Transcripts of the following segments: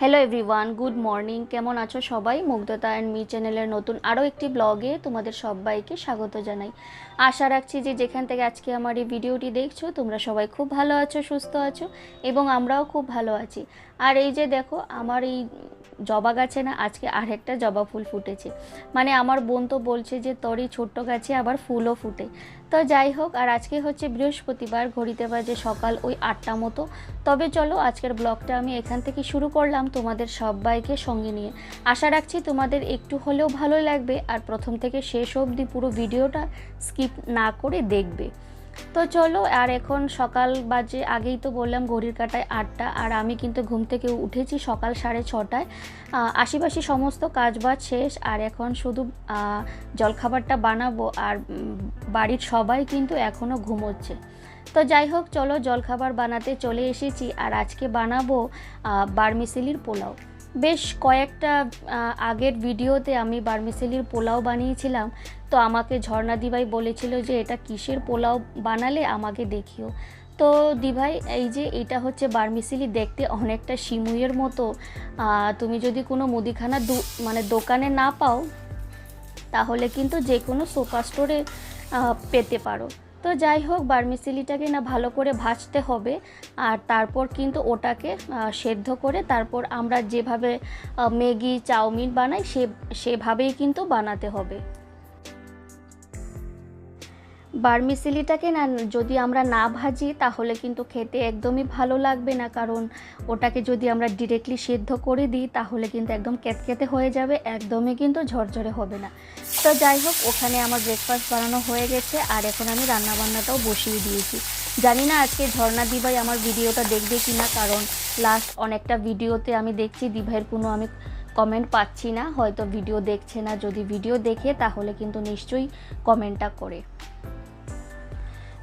Hello everyone good morning কেমন আছো সবাই? মুগ্ধতা অ্যান্ড মি চ্যানেলের নতুন আরও একটি ব্লগে তোমাদের সবাইকে স্বাগত জানাই। আশা রাখছি যে যেখান থেকে আজকে আমার এই ভিডিওটি দেখছ, তোমরা সবাই খুব ভালো আছো, সুস্থ আছো এবং আমরাও খুব ভালো আছি। আর এই যে দেখো, আমার এই জবা গাছে না আজকে আরেকটা জবা ফুল ফুটেছে। মানে আমার বোন তো বলছে যে, তোর এই ছোট্ট গাছে আবার ফুলও ফুটে। তো যাই হোক, আর আজকে হচ্ছে বৃহস্পতিবার, ঘড়িতে বাজে সকাল ওই আটটা মতো। তবে চলো, আজকের ব্লগটা আমি এখান থেকে শুরু করলাম তোমাদের সবাইকে সঙ্গে নিয়ে। আশা রাখছি তোমাদের একটু হলেও ভালো লাগবে, আর প্রথম থেকে শেষ অবধি পুরো ভিডিওটা স্কিপ না করে দেখবে। তো চলো, আর এখন সকাল বাজে, আগেই তো বললাম ঘড়ির কাটায় আটটা, আর আমি কিন্তু ঘুম থেকে উঠেছি সকাল সাড়ে ছটায়। আশিপাশি সমস্ত কাজবাজ শেষ, আর এখন শুধু জলখাবারটা বানাবো, আর বাড়ির সবাই কিন্তু এখনও ঘুমোচ্ছে। তো যাই হোক, চলো জলখাবার বানাতে চলে এসেছি, আর আজকে বানাবো বারমিসিলির পোলাও। বেশ কয়েকটা আগের ভিডিওতে আমি বারমিসিলির পোলাও বানিয়েছিলাম। তো আমাকে ঝর্ণা দিভাই বলেছিল যে, এটা কিসের পোলাও বানালে আমাকে দেখিও। তো দিভাই, এই যে এটা হচ্ছে বার্মিসিলি দেখতে অনেকটা শিমুইয়ের মতো। তুমি যদি কোনো মুদিখানা মানে দোকানে না পাও, তাহলে কিন্তু যে কোনো সোফা স্টোরে পেতে পারো। তো যাই হোক, বার্মিসিলিটাকে না ভালো করে ভাজতে হবে আর তারপর কিন্তু ওটাকে সেদ্ধ করে তারপর আমরা যেভাবে ম্যাগি, চাউমিন বানাই সে, সেভাবেই কিন্তু বানাতে হবে। বার্মিসিলিটাকে না, যদি আমরা না ভাজি তাহলে কিন্তু খেতে একদমই ভালো লাগবে না, কারণ ওটাকে যদি আমরা ডিরেক্টলি সেদ্ধ করে দিই তাহলে কিন্তু একদম ক্যাতক্যাতে হয়ে যাবে, একদমই কিন্তু ঝরঝরে হবে না। তো যাই হোক, ওখানে আমার ব্রেকফাস্ট বানানো হয়ে গেছে আর এখন আমি রান্নাবান্নাটাও বসিয়ে দিয়েছি। জানি না আজকে ঝর্ণা দিবাই আমার ভিডিওটা দেখবে কি না কারণ লাস্ট অনেকটা ভিডিওতে আমি দেখছি, দিভাইয়ের কোনো আমি কমেন্ট পাচ্ছি না। হয়তো ভিডিও দেখছে না। যদি ভিডিও দেখে, তাহলে কিন্তু নিশ্চয়ই কমেন্টটা করে।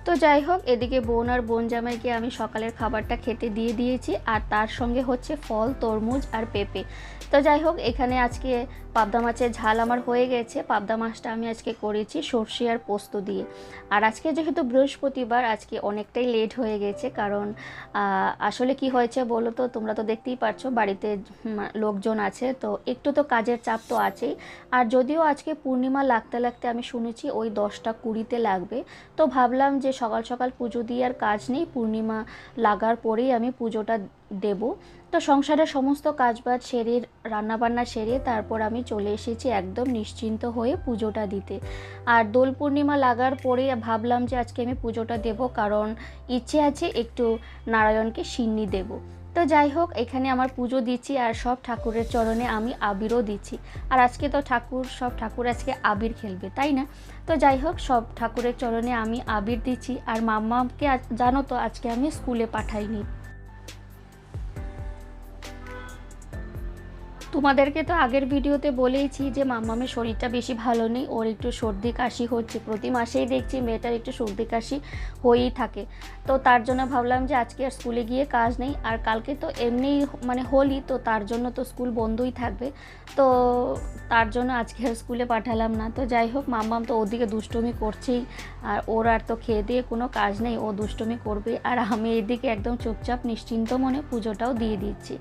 তো যাই হোক, এদিকে বোন আর বোন জামাইকে আমি সকালের খাবারটা খেতে দিয়ে দিয়েছি আর তার সঙ্গে হচ্ছে ফল, তরমুজ আর পেঁপে। তো যাই হোক, এখানে আজকে পাবদা মাছের ঝাল আমার হয়ে গেছে। পাবদা মাছটা আমি আজকে করেছি সর্ষে আর পোস্ত দিয়ে। আর আজকে যেহেতু বৃহস্পতিবার, আজকে অনেকটাই লেট হয়ে গেছে। কারণ আসলে কি হয়েছে বলো তো? তোমরা তো দেখতেই পারছ, বাড়িতে লোকজন আছে। তো একটু তো কাজের চাপ তো আছেই। আর যদিও আজকে পূর্ণিমা লাগতে লাগতে আমি শুনেছি ওই দশটা কুড়িতে লাগবে। তো ভাবলাম যে সকাল সকাল পুজো দিয়ে আর কাজ নেই, পূর্ণিমা লাগার পরেই আমি পুজোটা দেব। তো সংসারের সমস্ত কাজবাজ সেরে, রান্নাবান্না সেরে তারপর আমি চলে এসেছি একদম নিশ্চিন্ত হয়ে পুজোটা দিতে। আর দোল পূর্ণিমা লাগার পরে ভাবলাম যে আজকে আমি পুজোটা দেব কারণ ইচ্ছে আছে একটু নারায়ণকে সিন্নি দেব। তো যাই হোক, এখানে আমার পুজো দিচ্ছি আর সব ঠাকুরের চরণে আমি আবিরও দিচ্ছি। আর আজকে তো ঠাকুর, সব ঠাকুর আজকে আবির খেলবে, তাই না? তো যাই হোক, সব ঠাকুরের চরণে আমি আবির দিচ্ছি। আর মাম্মাকে জানো তো, আজকে আমি স্কুলে পাঠাইনি। তোমাদেরকে তো আগের ভিডিওতে বলেইছি যে মাম্মামের শরীরটা বেশি ভালো নেই, ওর একটু সর্দি কাশি হচ্ছে। প্রতি মাসেই দেখছি মেয়েটার একটু সর্দি কাশি হয়েই থাকে। তো তার জন্য ভাবলাম যে আজকে আর স্কুলে গিয়ে কাজ নেই, আর কালকে তো এমনিই মানে হোলি, তো তার জন্য তো স্কুল বন্ধই থাকবে। তো তার জন্য আজকে আর স্কুলে পাঠালাম না। তো যাই হোক, মাম্মাম তো ওদিকে দুষ্টুমি করছেই, আর ওর আর তো খেয়ে দিয়ে কোনো কাজ নেই, ও দুষ্টুমি করবে। আর আমি এদিকে একদম চুপচাপ, নিশ্চিন্ত মনে পুজোটাও দিয়ে দিচ্ছি।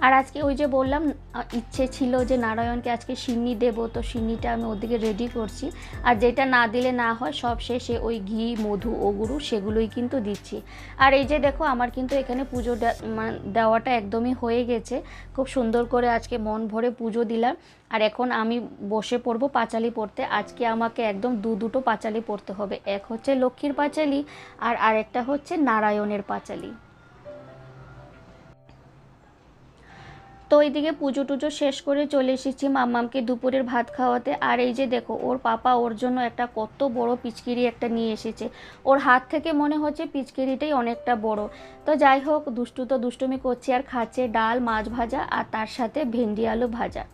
আর আজকে ওই যে বললাম ইচ্ছে ছিল যে নারায়ণকে আজকে সিন্নি দেবো, তো সিন্নিটা আমি ওদিকে রেডি করছি। আর যেটা না দিলে না হয়, সব শেষে ওই ঘি, মধু ও ওগুরু সেগুলোই কিন্তু দিচ্ছি। আর এই যে দেখো, আমার কিন্তু এখানে পুজো দে- দেওয়াটা একদমই হয়ে গেছে। খুব সুন্দর করে আজকে মন ভরে পুজো দিলাম। আর এখন আমি বসে পড়ব পাঁচালি পড়তে। আজকে আমাকে একদম দু দুটো পাঁচালি পড়তে হবে। এক হচ্ছে লক্ষ্মীর পাঁচালি, আর আরেকটা হচ্ছে নারায়ণের পাঁচালি। তো এইদিকে পুজো টুজো শেষ করে চলে এসেছি মাম্মামকে দুপুরের ভাত খাওয়াতে। আর এই যে দেখো, ওর পাপা ওর জন্য একটা কত বড় পিচকিরি একটা নিয়ে এসেছে। ওর হাত থেকে মনে হচ্ছে পিচকিরিটাই অনেকটা বড়। তো যাই হোক, দুষ্টু তো দুষ্টুমি করছে আর খাচ্ছে ডাল, মাছ ভাজা আর তার সাথে ভেন্ডি আলু ভাজা।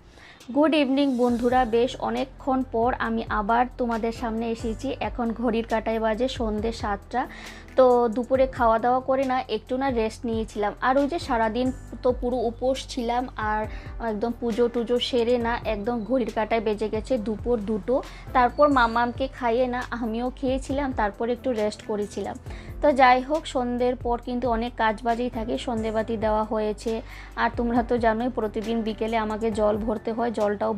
গুড ইভিনিং বন্ধুরা, বেশ অনেকক্ষণ পর আমি আবার তোমাদের সামনে এসেছি। এখন ঘড়ির কাটায় বাজে সন্ধ্যে সাতটা। তো দুপুরে খাওয়া দাওয়া করে না, একটু না রেস্ট নিয়েছিলাম। আর ওই যে সারাদিন তো পুরো উপোস ছিলাম আর একদম পুজো টুজো সেরে না একদম ঘড়ির কাটায় বেজে গেছে দুপুর দুটো। তারপর মামামকে খাইয়ে না আমিও খেয়েছিলাম, তারপর একটু রেস্ট করেছিলাম। তো যাই হোক, সন্ধ্যের পর কিন্তু অনেক কাজ বাজেই থাকে, সন্ধেবাতি দেওয়া হয়েছে। আর তোমরা তো জানোই প্রতিদিন বিকেলে আমাকে জল ভরতে হয়, জলটাও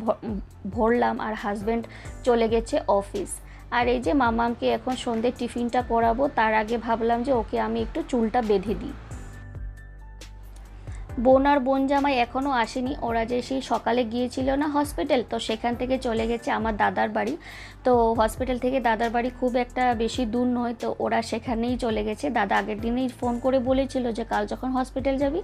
ভরলাম। আর হাজব্যান্ড চলে গেছে অফিস আর এই যে মামামকে এখন সন্ধ্যে টিফিনটা করাবো তার আগে ভাবলাম যে ওকে আমি একটু চুলটা বেঁধে দিই। বোন আর বোন জামাই এখনও আসেনি, ওরা যে সেই সকালে গিয়েছিল না হসপিটাল, তো সেখান থেকে চলে গেছে আমার দাদার বাড়ি। তো হসপিটাল থেকে দাদার বাড়ি খুব একটা বেশি দূর নয়, তো ওরা সেখানেই চলে গেছে। দাদা আগের দিনেই ফোন করে বলেছিল যে কাল যখন হসপিটাল যাবি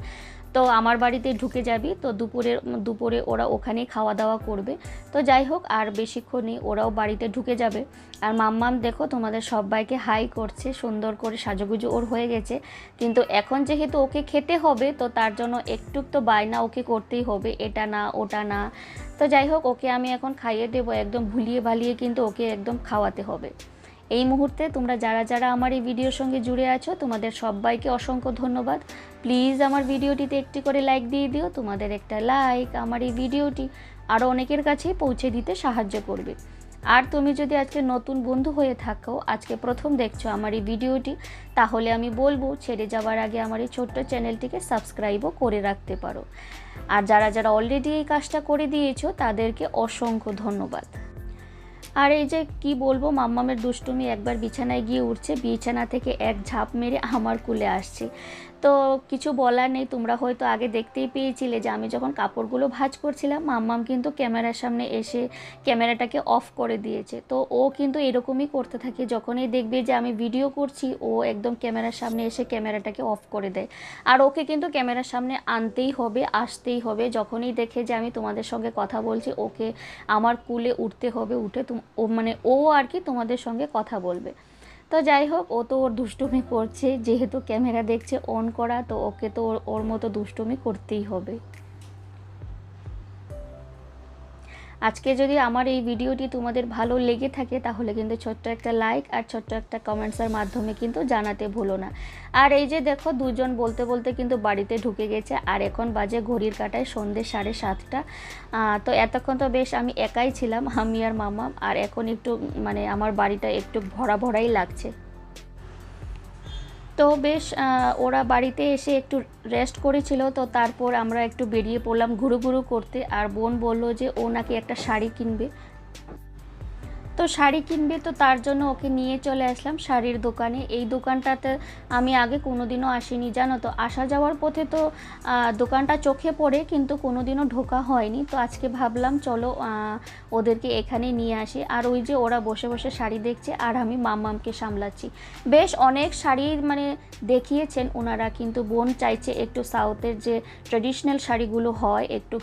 তো আমার বাড়িতে ঢুকে যাবি, তো দুপুরে দুপুরে ওরা ওখানেই খাওয়া দাওয়া করবে। তো যাই হোক, আর বেশিক্ষণই ওরাও বাড়িতে ঢুকে যাবে। আর মাম্মাম, দেখো, তোমাদের সবাইকে হাই করছে, সুন্দর করে সাজুগুজু ওর হয়ে গেছে। কিন্তু এখন যেহেতু ওকে খেতে হবে, তো তার জন্য একটু তো বায়না ওকে করতেই হবে, এটা না, ওটা না। তো যাই হোক, ওকে আমি এখন খাইয়ে দেবো, একদম ভুলিয়ে ভালিয়ে কিন্তু ওকে একদম খাওয়াতে হবে। এই মুহূর্তে তোমরা যারা যারা আমার এই ভিডিওর সঙ্গে জুড়ে আছো, তোমাদের সবাইকে অসংখ্য ধন্যবাদ। প্লিজ আমার ভিডিওটিতে একটি করে লাইক দিয়ে দিও, তোমাদের একটা লাইক আমার এই ভিডিওটি আরও অনেকের কাছেই পৌঁছে দিতে সাহায্য করবে। আর তুমি যদি আজকে নতুন বন্ধু হয়ে থাকো, আজকে প্রথম দেখছ আমার এই ভিডিওটি, তাহলে আমি বলব ছেড়ে যাওয়ার আগে আমার এই ছোট্ট চ্যানেলটিকে সাবস্ক্রাইবও করে রাখতে পারো। আর যারা যারা অলরেডি এই কাজটা করে দিয়েছ, তাদেরকে অসংখ্য ধন্যবাদ। আর এই যে কি বলব, মাম্মামের দুষ্টুমি একবার বিছানায় গিয়ে উঠছে, বিছানা থেকে এক ঝাঁপ মেরে আমার কুলে আসছে। তো কিছু বলার নেই, তোমরা হয়তো আগে দেখতেই পেয়েছিলে যে আমি যখন কাপড়গুলো ভাজ করছিলাম, মাম্মাম কিন্তু ক্যামেরার সামনে এসে ক্যামেরাটাকে অফ করে দিয়েছে। তো ও কিন্তু এরকমই করতে থাকে, যখনই দেখবে যে আমি ভিডিও করছি, ও একদম ক্যামেরার সামনে এসে ক্যামেরাটাকে অফ করে দেয়। আর ওকে কিন্তু ক্যামেরার সামনে আনতেই হবে, আসতেই হবে, যখনই দেখে যে আমি তোমাদের সঙ্গে কথা বলছি, ওকে আমার কুলে উঠতে হবে, উঠে ও মানে ও আর কি তোমাদের সঙ্গে কথা বলবে। তো যাই হোক, ও তো ওর দুষ্টুমি করছে, যেহেতু ক্যামেরা দেখছে অন করা, তো ওকে তো ওর- মতো দুষ্টুমি করতেই হবে। আজকে যদি আমার এই ভিডিওটি তোমাদের ভালো লেগে থাকে, তাহলে কিন্তু ছোট্ট একটা লাইক আর ছোট্ট একটা কমেন্টসের মাধ্যমে কিন্তু জানাতে ভুলো না। আর এই যে দেখো, দুজন বলতে বলতে কিন্তু বাড়িতে ঢুকে গেছে, আর এখন বাজে ঘড়ির কাটায় সন্ধ্যে সাড়ে সাতটা। তো এতক্ষণ তো বেশ আমি একাই ছিলাম, আমি আর মামা, আর এখন একটু মানে আমার বাড়িটা একটু ভরা ভরাই লাগছে। তো বেশ ওরা বাড়িতে এসে একটু রেস্ট করেছিল, তো তারপর আমরা একটু বেরিয়ে পড়লাম ঘুরু ঘুরু করতে। আর বোন বলল যে ও নাকি একটা শাড়ি কিনবে। তো শাড়ি কিনবে, তো তার জন্য ওকে নিয়ে চলে আসলাম শাড়ির দোকানে। এই দোকানটাতে আমি আগে কোনোদিনও আসিনি, জানো তো? আসা যাওয়ার পথে তো দোকানটা চোখে পড়ে, কিন্তু কোনোদিনও ঢোকা হয়নি। তো আজকে ভাবলাম, চলো ওদেরকে এখানে নিয়ে আসি। আর ওই যে ওরা বসে বসে শাড়ি দেখছে, আর আমি মাম্মামকে সামলাচ্ছি। বেশ অনেক শাড়ি মানে দেখিয়েছেন ওনারা, কিন্তু বোন চাইছে একটু সাউথের যে ট্রেডিশনাল শাড়িগুলো হয়, একটু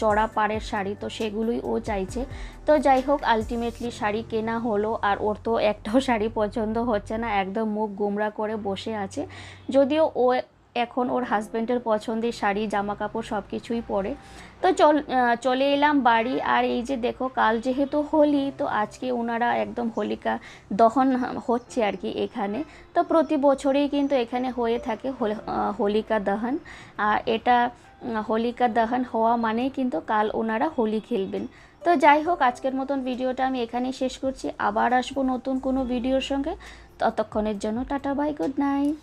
চড়া পাড়ের শাড়ি, তো সেগুলোই ও চাইছে। তো যাই হোক আলটিমেটলি শাড়ি কেনা হলো আর ওর তো একটাও শাড়ি পছন্দ হচ্ছে না, একদম মুখ গুমরা করে বসে আছে। যদিও ও এখন ওর হাজব্যান্ডের পছন্দের শাড়ি জামা কাপড় সব কিছুই পরে। তো চল চলে এলাম বাড়ি আর এই যে দেখো, কাল যেহেতু হোলি, তো আজকে ওনারা একদম হোলিকা দহন হচ্ছে আর কি এখানে। তো প্রতি বছরেই কিন্তু এখানে হয়ে থাকে হোল- হোলিকা দহন। আর এটা হোলিকা দহন হওয়া মানেই কিন্তু কাল ওনারা হোলি খেলবেন। তো যাই হোক, আজকের মতন ভিডিওটা আমি এখানেই শেষ করছি। আবার আসব নতুন কোনো ভিডিওর সঙ্গে। ততক্ষণের জন্য টাটা বাই গুড নাইট